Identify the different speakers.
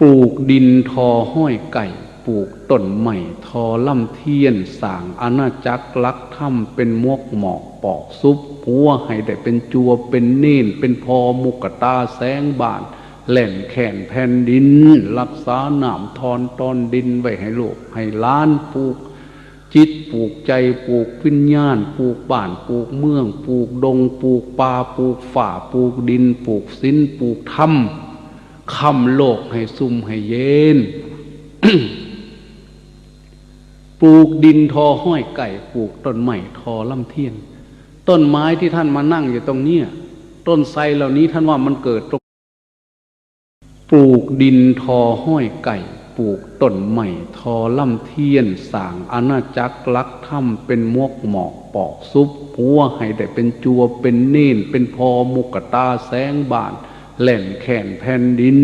Speaker 1: ปลูกดินทอห้อยไก่ ปลูกต้นใหม่ทอล่ำเทียนสางอาณาจักรลักถ้ำเป็นมวกหมอกปอกซุปหัวให้ได้เป็นจัวเป็นเน่น เป็นพอมุกตาแสงบานแหล่นแข่นแผ่นดิน รักษาหนามทอนตอนดินไว้ให้โลกให้ล้านปลูก จิตปลูกใจปลูกวิญญาณปลูกบ้านปลูกเมือง ปลูกดง ปลูกป่าปลูกฝ่าปลูกดิน ปลูกสินปลูกถ้ำ คำโลกให้ซุ่มให้เย็น ปลูกดินทอห้อยไก่ปลูกต้นไม้ทอลำเทียน ต้นไม้ที่ท่านมานั่งอยู่ตรงเนี้ยต้นไทรเหล่านี้ท่านว่ามันเกิดตรงปลูกดินทอห้อยไก่ ปลูกต้นใหม่ทอล่ำเทียนสางอาณาจักรลักถ้ำเป็นมวกหมอกปอกซุปหัวให้ได้เป็นจัวเป็นเน่น เป็นพอมุกตาแสงบาน แหล่นแข่นแผ่นดิน